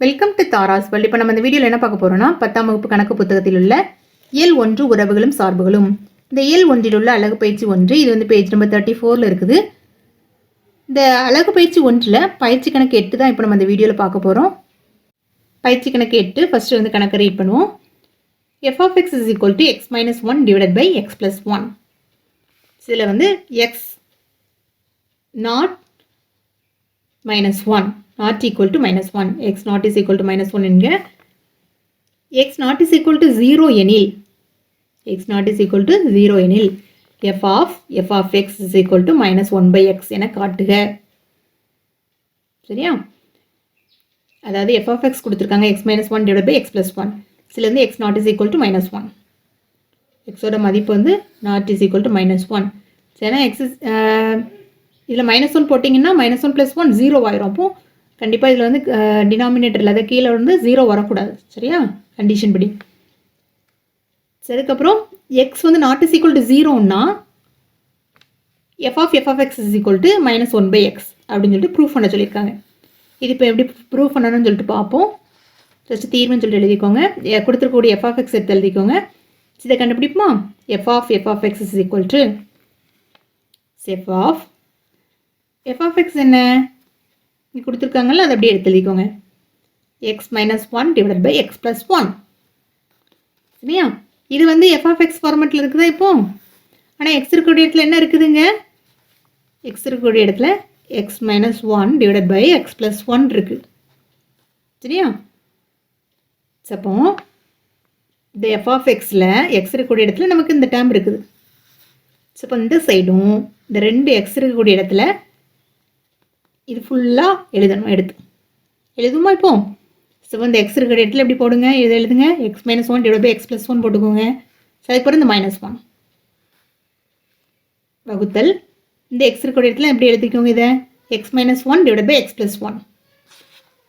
Welcome to Tara's Valli இப்போ நம்ம இந்த வீடியோவில் என்ன பார்க்க போகிறோம்னா பத்தாம் வகுப்பு கணக்கு புத்தகத்தில் உள்ள இயல் ஒன்று உறவுகளும் சார்புகளும். இந்த இயல் ஒன்றில் உள்ள அழகு பயிற்சி ஒன்று இது வந்து பேஜ் நம்பர் தேர்ட்டி ஃபோரில் இருக்குது. இந்த அழகு பயிற்சி ஒன்றில் பயிற்சி கணக்கு எட்டு தான் இப்போ நம்ம இந்த வீடியோவில் பார்க்க போகிறோம் பயிற்சி கணக்கு எட்டு ஃபஸ்ட்டு வந்து கணக்கு ரீட் பண்ணுவோம். F of x is equal to x minus one divided by x plus one இதில் வந்து x not minus 1 not equal to minus 1 x not is equal to minus 1 என்க x not is equal to 0 எனில் x not is equal to 0 எனில் f of f of x is equal to minus 1 by x என காட்டுக சரியா அதாவது f of x கொடுத்துருக்காங்க x minus 1 divided by x plus 1 சிலேருந்து x not is equal to minus 1 x ஓட மதிப்பு வந்து not is equal to minus 1 சரினா x is இதில் minus one போட்டிங்கன்னா minus one plus one zero ஆயிரும். அப்போ கண்டிப்பாக இதில் வந்து டினாமினேட்டரில் அதை கீழே வந்து ஜீரோ வரக்கூடாது. சரியா? கண்டிஷன் படி. சரி அதுக்கப்புறம் எக்ஸ் வந்து not is equal to ஜீரோன்னா f of f of x is equal to minus one by x அப்படின்னு சொல்லிட்டு ப்ரூஃப் பண்ண சொல்லியிருக்காங்க. இது இப்போ எப்படி ப்ரூஃப் பண்ணணும்னு சொல்லிட்டு பார்ப்போம். ஜஸ்ட் தீர்வுன்னு சொல்லிட்டு எழுதிக்கோங்க. கொடுத்துருக்கக்கூடிய எஃப் ஆஃப் எக்ஸ் எடுத்து எழுதிக்கோங்க. இதை கண்டுபிடிப்போமா? F of f of x is equal to f of f of x என்ன? இங்கே கொடுத்துருக்காங்கல்ல அதை அப்படியே எடுத்து எழுதிக்கோங்க. X minus one divide by x plus one சரியா? இது வந்து எஃப் ஆஃப் எக்ஸ் ஃபார்மெட்டில் இருக்குதா இப்போ? ஆனால் எக்ஸ் இருக்கக்கூடிய இடத்துல என்ன இருக்குதுங்க? எக்ஸ் இருக்கக்கூடிய இடத்துல x minus one divide by x plus one இருக்குது சரியா? அப்போ இந்த எஃப் ஆஃப் எக்ஸில் எக்ஸ் இருக்கக்கூடிய இடத்துல நமக்கு இந்த டேம் இருக்குது. ஸோ இப்போ இந்த சைடும் இந்த ரெண்டு எக்ஸ் இருக்கக்கூடிய இடத்துல இது ஃபுல்லாக எழுதணும் எடுத்து. எழுதுமா இப்போ? ஸோ இந்த எக்ஸ் இருக்கிற இடத்துல எப்படி போடுங்க? இது எழுதுங்க. X minus one divide by x plus one போட்டுக்கோங்க. ஸோ அதுக்கப்புறம் இந்த மைனஸ் ஒன் வகுத்தல். இந்த எக்ஸ் இருக்கிற இடத்துல எப்படி எழுதிக்கோங்க இதை? X minus one divide by x plus one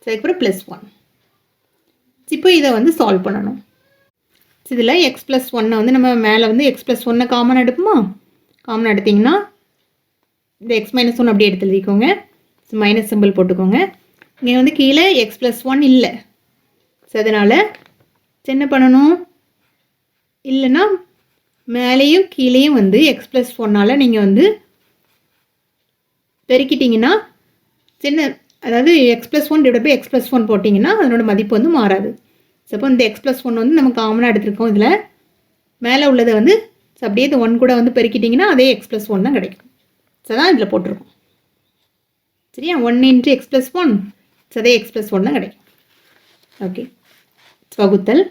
so அதுக்கப்புறம் ப்ளஸ் ஒன் இப்போ இதை வந்து சால்வ் பண்ணணும். இதில் எக்ஸ் ப்ளஸ் ஒன்னை வந்து நம்ம மேலே வந்து எக்ஸ் ப்ளஸ் ஒன்னை காமன் எடுப்போமா? காமன் எடுத்திங்கன்னா இந்த எக்ஸ் மைனஸ் ஒன் அப்படியே எடுத்து எழுதிக்கோங்க. மைனஸ் சிம்பிள் போட்டுக்கோங்க. இங்கே வந்து கீழே எக்ஸ் ப்ளஸ் ஒன் இல்லை. ஸோ அதனால் என்ன பண்ணணும்? இல்லைன்னா மேலேயும் கீழேயும் வந்து எக்ஸ் ப்ளஸ் ஒன்னால் நீங்கள் வந்து பெருக்கிட்டிங்கன்னா சின்ன அதாவது x plus one divide by x plus one போட்டிங்கன்னா அதனோட மதிப்பு வந்து மாறாது. ஸோ அப்போ இந்த எக்ஸ் ப்ளஸ் ஒன் வந்து நம்ம காமனாக எடுத்துருக்கோம் இதில். மேலே உள்ளதை வந்து ஸோ அப்படியே இந்த ஒன் கூட வந்து பெருக்கிட்டிங்கன்னா அதே எக்ஸ் ப்ளஸ் ஒன் தான் கிடைக்கும். ஸோ தான் இதில் போட்டிருக்கோம். சரியா? One into X plus one சதே X plus one தான் கிடைக்கும். ஓகே வகுத்தல்.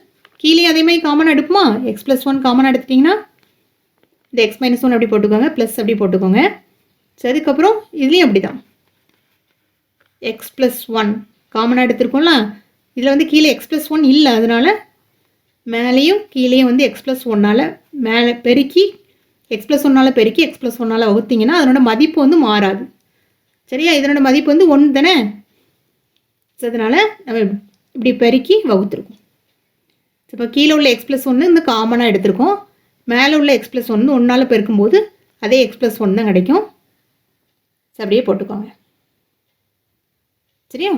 கீழே அதே மாதிரி காமன் எடுக்குமா எக்ஸ் ப்ளஸ் ஒன் காமன் எடுத்துட்டிங்கன்னா இந்த எக்ஸ் மைனஸ் ஒன் அப்படி போட்டுக்கோங்க ப்ளஸ் அப்படி போட்டுக்கோங்க. சரி அதுக்கப்புறம் இதுலேயும் அப்படி தான் எக்ஸ் ப்ளஸ் ஒன் காமனாக எடுத்திருக்கோம்ல இதில் வந்து கீழே எக்ஸ் ப்ளஸ் ஒன் இல்லை அதனால மேலேயும் கீழேயும் வந்து எக்ஸ் ப்ளஸ் ஒன்னால் மேலே பெருக்கி எக்ஸ் ப்ளஸ் ஒன்னால் பெருக்கி எக்ஸ் ப்ளஸ் ஒன்னால் வகுத்தீங்கன்னா அதனோட மதிப்பு வந்து மாறாது. சரியா? இதனோட மதிப்பு வந்து ஒன்று தானே? ஸோ அதனால் நம்ம இப்படி- பெருக்கி வகுத்துருக்கோம். இப்போ கீழே உள்ள எக்ஸ் ப்ளஸ் ஒன்று இந்த காமனாக எடுத்திருக்கோம். மேலே உள்ள எக்ஸ் ப்ளஸ் ஒன்று ஒன்றால் பெருக்கும்போது அதே எக்ஸ் ப்ளஸ் ஒன் தான் கிடைக்கும். அப்படியே போட்டுக்கோங்க. சரியா?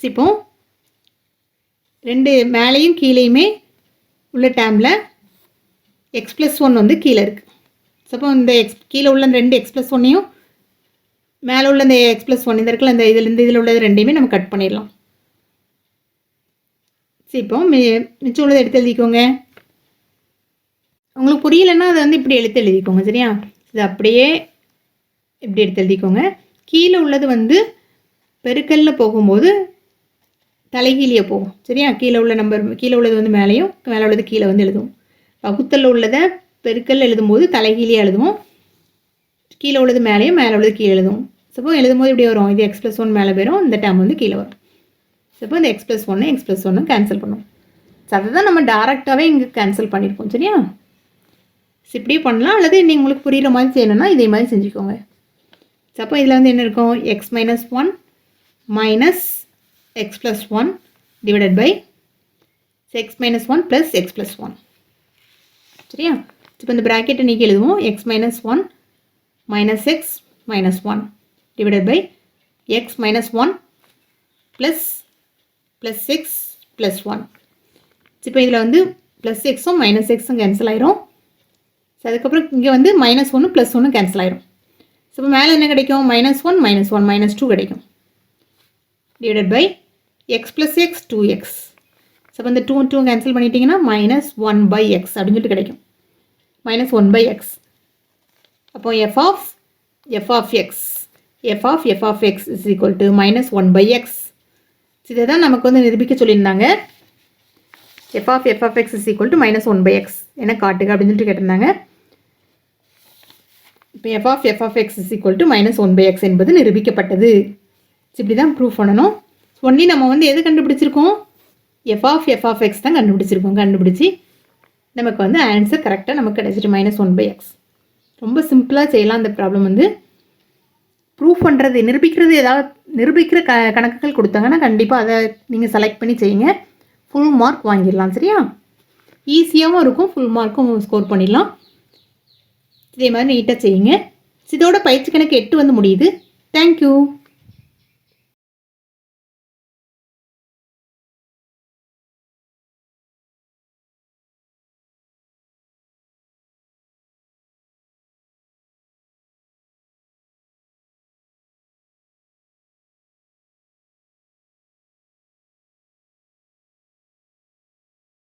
இப்போ ரெண்டு மேலேயும் கீழேயுமே உள்ள டேமில் எக்ஸ் ப்ளஸ் ஒன் வந்து கீழே இருக்குது ஸோ அப்போ இந்த எக்ஸ் கீழே உள்ள ரெண்டு எக்ஸ் ப்ளஸ் ஒன்னையும் மேலே உள்ள இந்த எக்ஸ் ப்ளஸ் ஒன் இந்த இடத்துல இந்த இதில் இந்த இதில் உள்ளது ரெண்டையுமே நம்ம கட் பண்ணிடலாம். சரி இப்போ மி மிச்சம் உள்ளதை எடுத்து எழுதிக்கோங்க. உங்களுக்கு புரியலைன்னா அதை வந்து இப்படி எழுத்து எழுதிக்கோங்க சரியா? இது அப்படியே இப்படி எடுத்து எழுதிக்கோங்க. கீழே உள்ளது வந்து பெருக்கல்ல போகும்போது தலைகீழியே போகும் சரியா? கீழே உள்ள நம்பர் கீழே உள்ளது வந்து மேலேயும் மேலே உள்ளது கீழே வந்து எழுதுவோம். வகுத்தல்ல உள்ளதை பெருக்கல்ல எழுதும்போது தலைகீழியே எழுதுவோம். கீழே உள்ளது மேலேயும் மேலே உள்ளது கீழே எழுதுவோம். சப்போ எழுதும்போது இப்படி வரும். இது எக்ஸ் ப்ளஸ் ஒன் மேலே போயிடும் இந்த டேம் வந்து கீழே வரும். சப்போ இந்த எக்ஸ் ப்ளஸ் ஒன்று எக்ஸ் ப்ளஸ் ஒன்று கேன்சல் பண்ணும் ஸோ அதை தான் நம்ம டேரெக்டாகவே இங்கே கேன்சல் பண்ணியிருக்கோம் சரியா? ஸோ இப்படியே பண்ணலாம். அல்லது நீங்கள் உங்களுக்கு புரிகிற மாதிரி செய்யணும்னா இதே மாதிரி செஞ்சுக்கோங்க. ஸோ அப்போ இதில் வந்து என்ன இருக்கும்? X minus one minus x plus one divided by x minus one plus x plus one சரியா? இப்போ இந்த ப்ராக்கெட்டை நீக்கி எழுதுவோம். X minus one minus x minus one divided by x minus one plus plus six plus one இப்போ இதில் வந்து plus எக்ஸும் மைனஸ் எக்ஸும் கேன்சல் ஆயிரும். ஸோ அதுக்கப்புறம் இங்கே வந்து மைனஸ் ஒன்று ப்ளஸ் ஒன்று கேன்சல் ஆயிரும். ஸோ இப்போ மேலே என்ன கிடைக்கும்? Minus one minus one minus two கிடைக்கும். Divided by x plus x two x so இப்போ இந்த டூ டூ கேன்சல் பண்ணிட்டீங்கன்னா மைனஸ் ஒன் பை எக்ஸ் அப்படின்னு சொல்லிட்டு கிடைக்கும். மைனஸ் ஒன் பை எக்ஸ் அப்போ f of f of x f of f of x is equal to minus one by x இதை தான் நமக்கு வந்து நிரூபிக்க சொல்லியிருந்தாங்க. F of f of x is equal to minus one by x என்ன காட்டுங்க அப்படின்னு சொல்லிட்டு கேட்டிருந்தாங்க. இப்போ f of f of x is equal to minus one by x என்பது நிரூபிக்கப்பட்டது. இப்படி தான் ப்ரூவ் பண்ணணும். ஒன்லி நம்ம வந்து எது கண்டுபிடிச்சிருக்கோம்? F of f of x தான் கண்டுபிடிச்சிருக்கோம். கண்டுபிடிச்சி நமக்கு வந்து ஆன்சர் கரெக்டாக நமக்கு கிடைச்சிட்டு மைனஸ் ஒன் பை எக்ஸ் ரொம்ப சிம்பிளாக செய்யலாம் அந்த ப்ராப்ளம் வந்து. ப்ரூஃப் பண்ணுறது நிரூபிக்கிறது ஏதாவது நிரூபிக்கிற க கணக்குகள் கொடுத்தாங்கன்னா கண்டிப்பாக அதை நீங்கள் செலக்ட் பண்ணி செய்யுங்க. ஃபுல் மார்க் வாங்கிடலாம் சரியா? ஈஸியாகவும் இருக்கும் ஃபுல் மார்க்கும் ஸ்கோர் பண்ணிடலாம். இதே மாதிரி நீட்டாக செய்யுங்க. இதோட பயிற்சி கணக்கு எட்டு வந்து முடியுது. தேங்க்யூ